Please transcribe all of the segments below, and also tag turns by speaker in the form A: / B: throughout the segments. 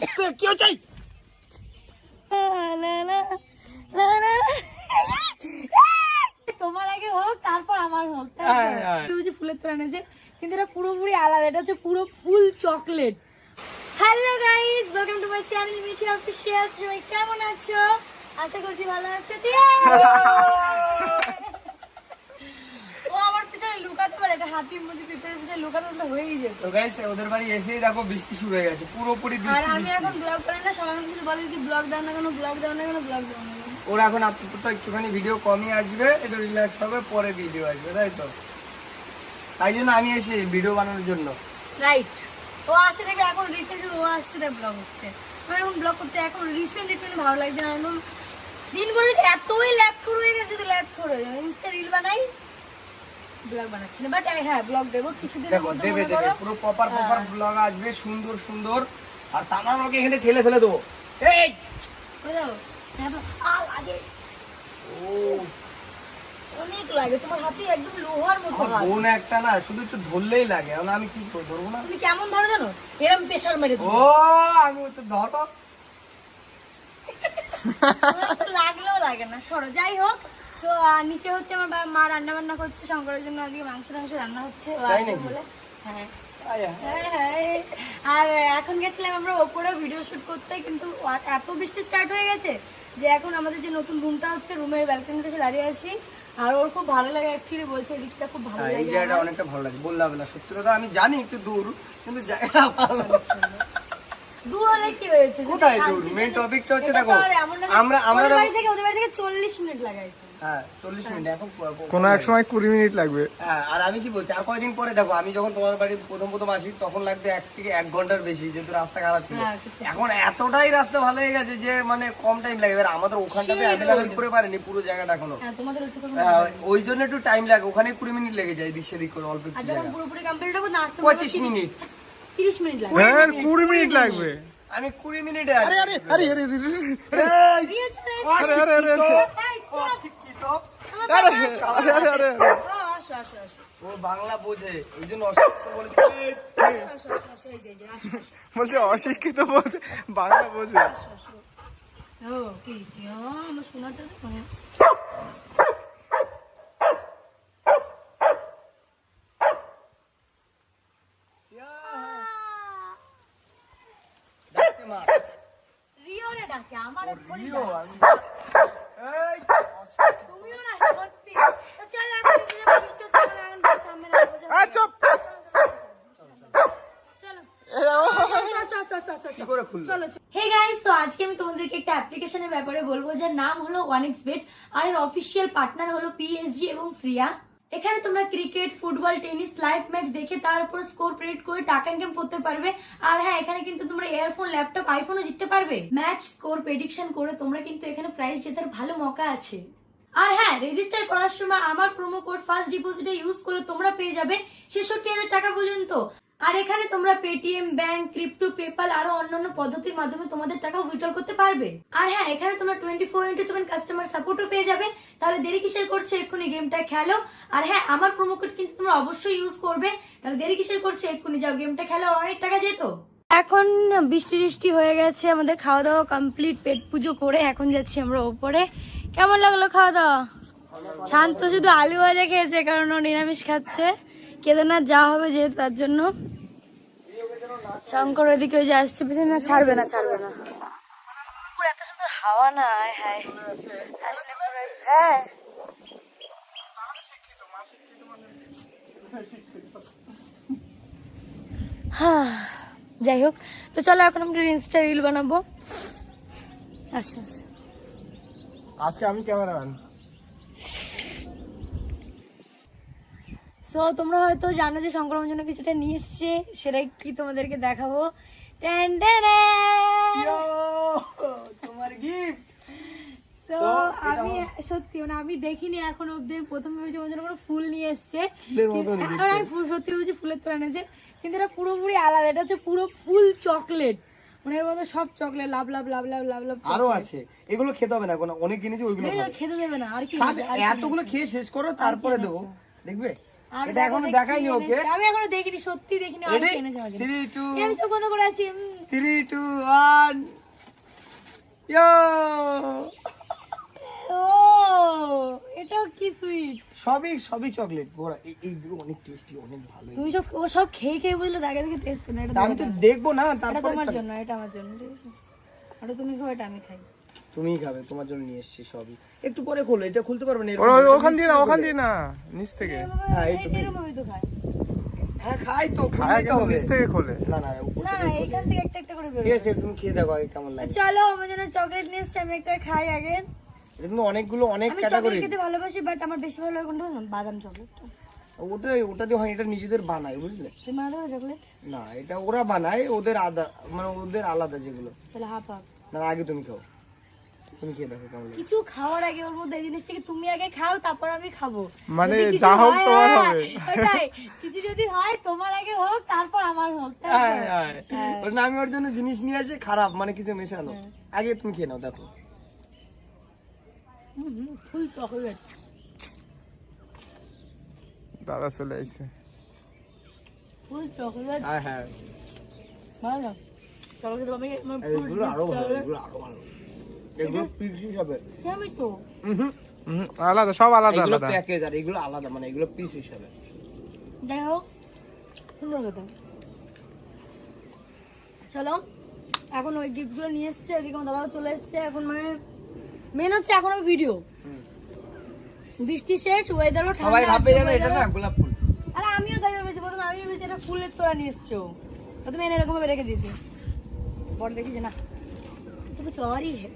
A: কেউ চাই
B: তোমার আগে হোক তারপর আমার হোক হচ্ছে ফুলের তোড়া এনেছে। কিন্তু এটা পুরোপুরি আলাদা এটা হচ্ছে পুরো full chocolate. Hello guys welcome to my channel Mithi official সবাই কেমন আছো? আশা করছি ভালো আছো ও আমার পিছনে লুকাতে পারে এটা হাতির মধ্যে পিঁপড়ের পিছনে লুকাতে হয়েই যেত।
A: তো গাইস ওদের বাড়ি এসেই দেখো বৃষ্টি শুরু হয়ে গেছে পুরোপুরি
B: আর আমি এখন ব্লগ করি না সবাই শুধু বলে যে ব্লগ দাও না কেন ব্লগ দাও না কেন ব্লগ দাও না
A: ওরা এখন আপাতত একটুখানি ভিডিও কমই আসবে একটু রিল্যাক্স হবে পরে ভিডিও আসবে তাই তো? তাই জন্য আমি এসে ভিডিও বানানোর জন্য।
B: রাইট ও আসে থেকে এখন রিসেন্টলি ও আসছে তাই ব্লগ হচ্ছে। আমার এখন ব্লগ করতে এখন রিসেন্ট একটু ভালো লাগছে না এখন দিন করে এতই ল্যাপ শুরু হয়ে গেছে ল্যাপ শুরু হয়ে যাবে ইনস্টা রিল বানাই ব্লগ বানাচ্ছি না বাট হ্যাঁ ব্লগ দেবো কিছুদিনের
A: দেখো দেবে দেবে। পুরো প্রপার
B: হ্যাঁ।
A: প্রপার ব্লগ আসবে সুন্দর সুন্দর। আর তামার আমাকে এখানে ঠেলে ফেলে দেবো। এই!
B: করে। দাও তো-
A: ও
B: অনেক লাগে। তোমার হাতে একদম লোহার মতো হাত
A: বোন একটা না শুধু একটু ধরলেই লাগে। আমি কি করব ধরবো না?
B: তুমি কেমন ধরো জানো? এরম প্রেশার মেরে
A: ও আমি তো ধরো
B: লাগলেও লাগে না। সরো যাই হোক। তো নিচে হচ্ছে আমার মা রান্না বান্না করছে শঙ্করের জন্য আজকে মাংস টাংস রান্না হচ্ছে? বলে। হ্যাঁ। হ্যাঁ, হ্যাঁ। আর এখন গেছিলাম আমরা ওপরে ভিডিও শুট করতে কিন্তু এত বৃষ্টি স্টার্ট হয়ে গেছে যে এখন আমাদের যে নতুন রুমটা হচ্ছে রুমের ব্যালকনি কাছে দাঁড়িয়ে আছি। আর ওর খুব ভালো লাগে অ্যাকচুয়ালি বলছে এই দিকটা খুব ভালো
A: হ্যাঁ, এই জায়গাটা অনেকটা ভালো লাগে। বললাম না সত্যি কথা আমি জানি একটু দূর কিন্তু জায়গাটা ভালো
B: দূর হলে কি হয়েছে?
A: কোথায় দূর? মেন টপিকটা হচ্ছে দেখো আমরা আমরা
B: বাড়ি থেকে ওদের বাড়ি থেকে চল্লিশ মিনিট লাগাই
A: হ্যাঁ চল্লিশ মিনিট এখন প- প-
C: কোনো এক সময় কুড়ি মিনিট লাগবে
A: হ্যাঁ আর আমি কি বলছি আর কয়দিন পরে দেখো আমি যখন তোমার বাড়ি প্রথম প্রথম আসি তখন লাগবে এক থেকে এক ঘণ্টার বেশি যেহেতু রাস্তা খারাপ ছিল
B: হ্যাঁ।
A: এখন এতটাই রাস্তা ভালো হয়ে গেছে যে মানে কম টাইম লাগে এবার আমাদের ওখানটাতে অ্যাভেলেবেল করে পারেনি পুরো জায়গাটা এখনও
B: হ্যাঁ
A: হ্যাঁ, ওই জন্য একটু টাইম লাগে ওখানে কুড়ি মিনিট লেগে যায় দিক সেদিক করে অল্প পঁচিশ মিনিট
B: তিরিশ মিনিট লাগে
C: হ্যাঁ কুড়ি মিনিট লাগবে
A: আমি কুড়ি মিনিটে আরে আরে
C: আরে আরে আরে। আরে আরে আরে আরে
B: এই, চল।
A: অশিক্ষিত
B: আমার
C: আরে আরে আরে আরে আরে।
B: ও,
A: বাংলা বোঝে ওই জন্য অশিক্ষিত বলে
C: বলছে অশিক্ষিত বাংলা বোঝে।
B: রিও রে ডাকে, আমার
A: রিও, আমি-
B: হে গাইস তো আজকে আমি তোমাদেরকে একটা অ্যাপ্লিকেশনের ব্যাপারে বলব যার নাম হলো ওয়ানিক্স বেট আর এর অফিসিয়াল পার্টনার হলো পিএসজি এবং শ্রিয়া। এখানে তোমরা cricket football tennis live match দেখে তার উপর স্কোর প্রেডিক্ট করে টাকা ইনকাম করতে পারবে। আর হ্যাঁ এখানে কিন্তু তোমরা ইয়ারফোন ল্যাপটপ আইফোনও জিততে পারবে। ম্যাচ স্কোর প্রেডিকশন করে তোমরা কিন্তু এখানে প্রাইস জেতার ভালো মকা আছে। আর হ্যাঁ রেজিস্টার করার সময় আমার প্রোমো কোড ফার্স্ট ডিপোজিটে ইউজ করে তোমরা পেয়ে যাবে ছেষট্টি হাজার টাকা পর্যন্ত। আর এখানে তোমরা পেটিএম ব্যাংক ক্রিপ্টো পেপাল আরও অন্যান্য পদ্ধতির মাধ্যমে তোমাদের টাকা উইথড্র করতে পারবে। আর হ্যাঁ এখানে তোমরা twenty four into seven customer সাপোর্টও পেয়ে যাবে। তাহলে দেরি কিসের করছ? এক্ষুনি গেমটা খেলো। আর হ্যাঁ আমার প্রোমো কোড কিন্তু তোমরা অবশ্যই ইউজ করবে। তাহলে দেরি কিসের করছ? এক্ষুনি যাও গেমটা খেলো। অনেক টাকা যেত। এখন বৃষ্টি বৃষ্টি হয়ে গেছে, আমাদের খাওয়া দাওয়া কমপ্লিট পেট পুজো করে এখন যাচ্ছি আমরা ওপরে। কেমন লাগল খাওয়া দাওয়া? শান্ত শুধু আলু ভাজা খেয়েছে, কারণ ও নিরামিষ খাচ্ছে। কেদারনাথ যাওয়া হবে যেহেতু তার জন্য। শঙ্কর ওইদিকে ওই যে আসছে পেছনে, না, ছাড়বে না ছাড়বে না। এত সুন্দর হাওয়া না হ্যাঁ। হ্যাঁ। যাই হোক। তো চলো, এখন আমরা ইনস্টা রিল বানাবো। আচ্ছা
C: আজকে আমি ক্যামেরাম্যান।
B: সো তোমরা হয়তো জানো যে সংক্রমণ জন্য কিছুটা নিয়ে এসছে সেটাই কি তোমাদেরকে দেখাবো?
A: তোমার গিফট
B: তো
A: তো
B: আমি সত্যি মানে আমি দেখিনি এখন অব্দি প্রথম ভেবেছি ওর জন্য কোনো ফুল নিয়ে এসছে। আমি সত্যি ভেবেছি ফুলের তো এনেছে। কিন্তু এটা পুরোপুরি আলাদা এটা হচ্ছে পুরো ফুল চকলেট। মানে এর মধ্যে সব চকলেট লাভ লাভ লাভ লাভ লাভ লাভ
A: আরও আছে। এগুলো খেতে হবে না অনেক কিনেছি ওইগুলো
B: খেতে দেবে না আর কি?
A: এতগুলো খেয়ে শেষ করো তারপরে দেবো। দেখবে? এটা
B: এখনও কি
A: দেখাইনি ওকে।
B: আমি এখনও দেখিনি সত্যি দেখিনি আর
A: Ready?
B: কি এনেছে আমাকে
A: Three,
B: আমি চোখ বন্ধ করে আছি um,
A: three two one yo
B: ও এটাও কি সুইট
A: সবই সবই চকলেট বড়া এই- অনেক টেস্টি অনেক ভালো।
B: তুমি সব ও সব খেয়ে খেয়ে বলল দেখে দেখে টেস্ট পেন এটা
A: আমি তো দেখব না তারপরে
B: তোমার জন্য এটা আমার জন্য ঠিক আছে? ওটা তুমি খাও এটা আমি খাই।
A: তুমিই খাবে তোমার জন্য নিয়ে এসেছি সবই। একটু পরে খোলো এটা খুলতে পারবে না
C: ওখান দিয়ে না ওখান দিয়ে না নিচ থেকে।
A: হ্যাঁ, এই তো
B: এরকম ভাবে তো খাই
A: হ্যাঁ খাই তো
C: খায়
A: তো
C: নিচ থেকে খোলে।
A: না না
B: না এইখান থেকে একটা একটা করে
A: ঠিক আছে তুমি খেয়ে দেখো আগে কেমন লাগে।
B: চলো আমার জন্য চকলেট নিয়ে এসছি আমি একটা খাই আগে।
A: কিন্তু অনেকগুলো অনেক ক্যাটাগরি
B: চকলেট খেতে ভালোবাসি বাট আমার বেশি ভালো লাগে কোনটা বাদাম চকলেটটা
A: ওটা ওটা দিয়ে হয় এটা নিজেদের বানায় বুঝলে?
B: চকলেট
A: না এটা ওরা বানায় ওদের আদা মানে ওদের আলাদা যেগুলো।
B: চলো হাফ হাফ
A: না আগে তুমি খাও। তুমি খেয়ে দেখো কেমন
B: কিছু খাওয়ার আগে ওর মধ্যে এই জিনিসটাকে তুমি আগে খাও তারপর আমি খাব।
C: মানে যা হোক তোমার
B: হ্যাঁ,
C: হবে।
B: ওটাই। কিছু যদি হয় তোমার আগে হোক তারপর আমার হোক?
A: হ্যাঁ, হ্যাঁ। ওর না আমি ওর জন্য জিনিস নিয়ে আসি খারাপ মানে কিছু মেশানো। আগে তুমি খেয়ে নাও দেখো।
B: Full chocolate.
C: দাদা চলে আইছে।
B: Full chocolate.
A: হ্যাঁ হ্যাঁ।
B: ভালো। চকলেট আমি
A: আরও ভালো আরও ভালো।
C: আলাদা সব আলাদা আলাদা।
A: প্যাকেজ আর এগুলো আলাদা মানে এগুলো পিস হিসাবে।
B: চলো এখন ওই গিফটগুলো নিয়ে এসছে এদিকে আমার দাদাও চলে এসছে। এখন মানে মেন হচ্ছে এখন ভিডিও বৃষ্টি শেষ ওয়েদারও ঠান্ডা ভাবে
A: যেন এটা না গোলাপ ফুল।
B: আরে আমিও তাই ভেবেছি প্রথমে আমি ভেবেছি এটা ফুলের তোরা নিয়ে এসছো। প্রথমে এনে এরকম ভাবে রেখে দিয়েছি। বড় দেখি যে না। তো কিছু আরই
A: হ্যাঁ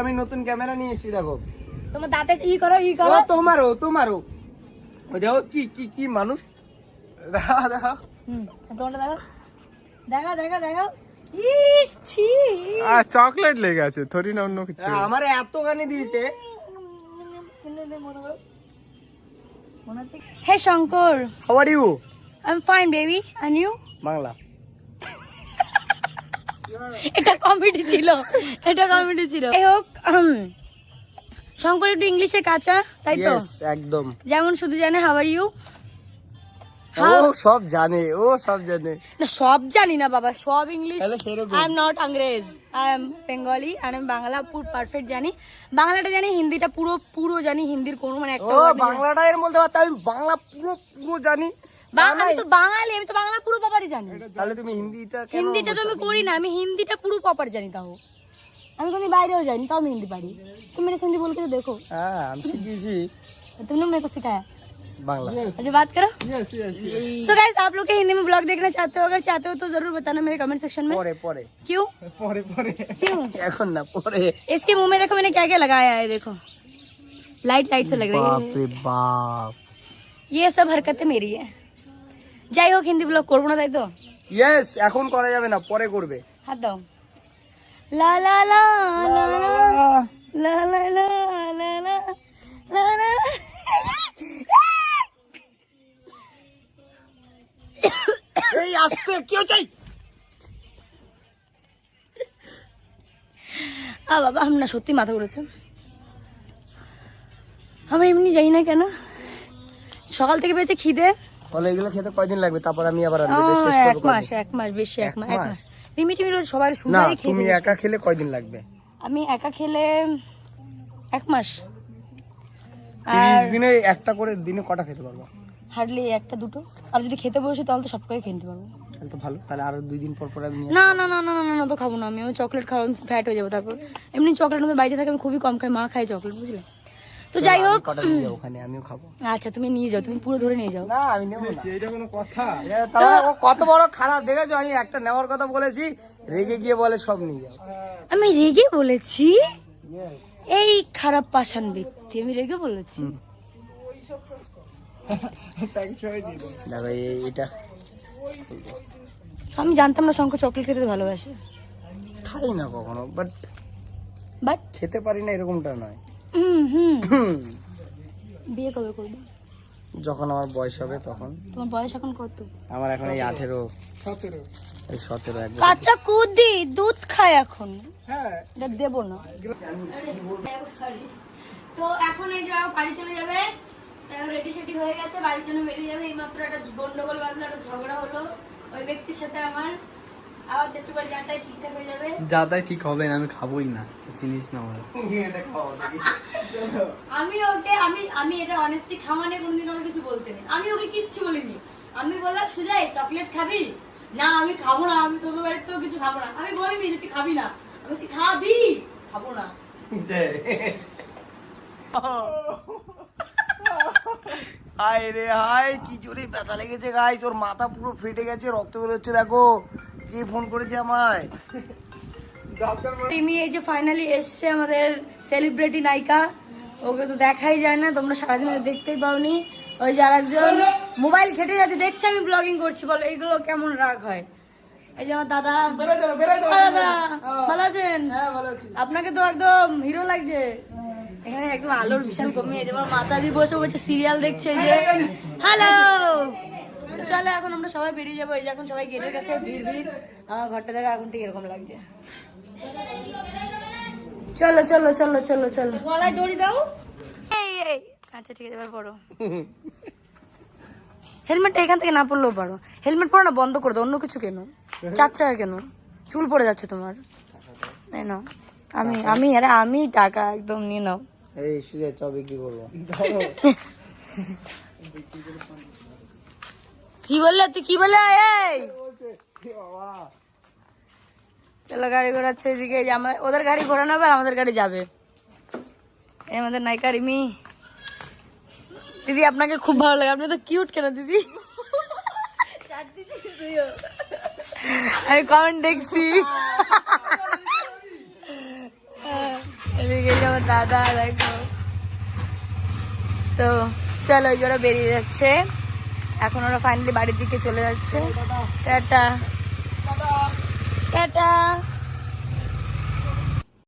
A: আমি নতুন ক্যামেরা নিয়ে এসেছি দেখো।
B: তোমার দাঁতে ই করো ই করো।
A: তোমারও তোমারও। দেখো কি কি কি মানুষ।
C: দেখা দেখো।
B: দেখা। দেখা দেখা ছি।
C: চকলেট লেগে আছে থরি না অন্য কিছু।
A: আমার এতখানি দিয়েছে।
B: হে Shankar.
A: How are you
B: I am fine baby and you
A: Bangla.
B: এটা কমেডি ছিল। এটা কমেডি ছিল। এই হোক শঙ্কর একটু ইংলিশে কাঁচা তাই তো?
A: একদম।
B: যেমন শুধু জানে হাওয়ার ইউ
A: ও সব জানে ও সব জানে।
B: না সব জানি না বাবা সব ইংলিশ আই এম নট আংরেজ আই এম বেঙ্গলি আর আমি বাংলা পুরো পারফেক্ট জানি। বাংলাটা জানি হিন্দিটা পুরো পুরো জানি হিন্দির কোনো মানে একটা
A: ও। বাংলাটা এর পারতাম আমি বাংলা পুরো পুরো জানি।
B: আমি তো বাঙালি আমি তো বাংলা পুরো প্রপারই জানি
A: তাহলে তুমি হিন্দিটা কেন
B: হিন্দিটা তো আমি করি না আমি হিন্দিটা পুরো প্রপার জানি তাও আমি কোনো বাইরেও যাইনি তাও আমি হিন্দি পারি तुम मेरे से हिंदी बोल के तो देखो
A: হ্যাঁ আমি শিখিয়েছি
B: तुमने मेरे को सिखाया
A: বাংলা
B: अच्छा बात करो सो गाइस आप लोग के हिंदी में ब्लॉग देखना चाहते हो अगर चाहते हो तो जरूर बताना मेरे कमेंट सेक्शन में
A: পরে परे
B: क्यों
C: পরে পরে
B: क्यों
A: এখন না পরে
B: इसके मुंह में देखो मैंने क्या क्या लगाया है देखो लाइट लाइट से लग रही
A: বাপ
B: है
A: রে বাপ
B: ये सब हरकतें मेरी है যাই হোক হিন্দি ব্লগ করব না তাই তো
A: ইয়েস এখন করা যাবে না পরে করবে
B: হাত দাও লা লা লা লা লা লা লা লা লা লা লা লা লা।
A: এই আস্তে কি চাই
B: আ বাবা আমি না সত্যি মাথা ঘুরেছে আমি এমনি যাই না কেন সকাল থেকে পেয়েছে খিদে
A: এগুলো খেতে কয়দিন লাগবে? তারপর আমি আবার
B: এক মাস এক মাস বেশি এক মাস এক
A: মাস?
B: মাস। রিমি টিমি রোজ সবার সুন্দরই খেয়ে
A: তুমি একা খেলে কয়দিন লাগবে?
B: আমি একা খেলে এক মাস।
A: দিনে একটা করে দিনে কটা খেতে পারব?
B: হার্ডলি একটা দুটো। আর যদি খেতে বসে তাহলে তো সবটাই খেয়ে নিতে পারব।
A: তাহলে তো ভালো তাহলে আরও দুই দিন পর পর আমি
B: না না না না না না, তো খাব না আমি। চকলেট খাব ফ্যাট হয়ে যাব তারপর। এমনি চকলেট মধ্যে বাইরে থাকে আমি খুবই কম খাই মা খাই চকলেট বুঝলে? তো যাই
A: আমি
B: হোক
A: ওখানে আমিও খাব।
B: আচ্ছা তুমি নিয়ে যাও তুমি পুরো ধরে নিয়ে যাও।
A: না আমি নেব না।
C: এটা কোনো কথা?
A: এ, তাহলে ও কত বড় খারাপ দেখেছ? আমি একটা নেওয়ার কথা বলেছি রেগে গিয়ে বলে সব নিয়ে যাও।
B: আমি রেগে বলেছি? এই খারাপ পাষাণ ব্যক্তি আমি রেগে বলেছি?
A: এটা।
B: আমি জানতাম না শঙ্কর চকলেট খেতে ভালোবাসে।
A: খাই না কখনো বাট
B: বাট
A: খেতে পারি না এরকমটা নয়।
B: বিয়ে কবে করবে?
A: যখন আমার বয়স হবে তখন।
B: তোমার বয়স এখন কত?
A: আমার এখন এই আঠেরো।
C: সতেরো।
A: এই সতেরো এক
B: কাঁচা কুদি দুধ খায় এখন।
C: হ্যাঁ।
B: এটা দেবো না। তো এখন এই যাও বাড়ি চলে যাবে রেডি সেডি হয়ে গেছে বাড়ির জন্য বেরিয়ে যাবে। এইমাত্র একটা গন্ডগোল বাঁধলো একটা ঝগড়া হলো। ওই ব্যক্তির সাথে আমার
D: যা তাই ঠিক হবে না আমি খাবোই না তুই চিনিস না আমার।
B: আমি ওকে আমি আমি এটা অনেস্টলি খাওয়া নিয়ে কোনোদিন আমাকে কিছু বলতে নেই। আমি ওকে কিচ্ছু বলিনি। আমি বললাম সুজাই চকলেট খাবি? না আমি খাব না আমি তোকে বাড়িতেও কিছু খাব না। আমি বলিনি যে তুই খাবি না। আমি বলছি খাবি? খাব না।
A: দে। হায় রে হায় কি জোরে ব্যথা লেগেছে গাইস। ওর মাথা পুরো ফেটে গেছে রক্ত বেরোচ্ছে দেখো। কে ফোন করেছে আমায়?
B: রিমি এই যে ফাইনালি এসছে আমাদের সেলিব্রিটি নায়িকা ওকে তো দেখাই যায় না তোমরা সারাদিন দেখতেই পাওনি। ওই যে আরেকজন মোবাইল খেটে যাচ্ছে দেখছে আমি ব্লগিং করছি বলো এইগুলো কেমন রাগ হয়? এই যে আমার দাদা। দাদা ভালো আছেন?
A: হ্যাঁ
B: আপনাকে তো একদম হিরো লাগছে। এখানে একদম আলোর বিশাল কমিয়ে যেমন মাতাজি বসে বসে সিরিয়াল দেখছে যে। হ্যালো চলো এখন আমরা সবাই বেরিয়ে যাব। এই যে এখন সবাই গেটের কাছে ভিড় ভিড়। আমার ঘরটা দেখা এখন ঠিক এরকম লাগছে। চলো চলো চলো চলো চলো। গলায় দড়ি দাও। এই এই আচ্ছা ঠিক আছে এবার পড়ো হেলমেটটা এখান থেকে না পড়লেও পারো। হেলমেট পরো না বন্ধ করে দাও অন্য কিছু কেন। চার চাকা কেন। চুল পড়ে যাচ্ছে তোমার। তাই না আমি আমি আরে আমি টাকা একদম নিয়ে নাও।
A: এই সুজয় চ বিক্রি করব।
B: কি বললে? তুই কি বললে? এই! চলো, গাড়ি ঘোরাচ্ছে এদিকে। ওদের গাড়ি ঘোরানো হবে আমাদের গাড়ি যাবে। আমাদের নায়িকা রিমি। দিদি, আপনাকে খুব ভালো লাগে। আপনি তো কিউট কেন দিদি? আমি কমেন্ট দেখছি। এদিকে আমার দাদা, দেখো। তো চলো ওই যে ওরা বেরিয়ে যাচ্ছে। এখন ওরা ফাইনালি বাড়ির দিকে চলে যাচ্ছে। টাটা। টাটা।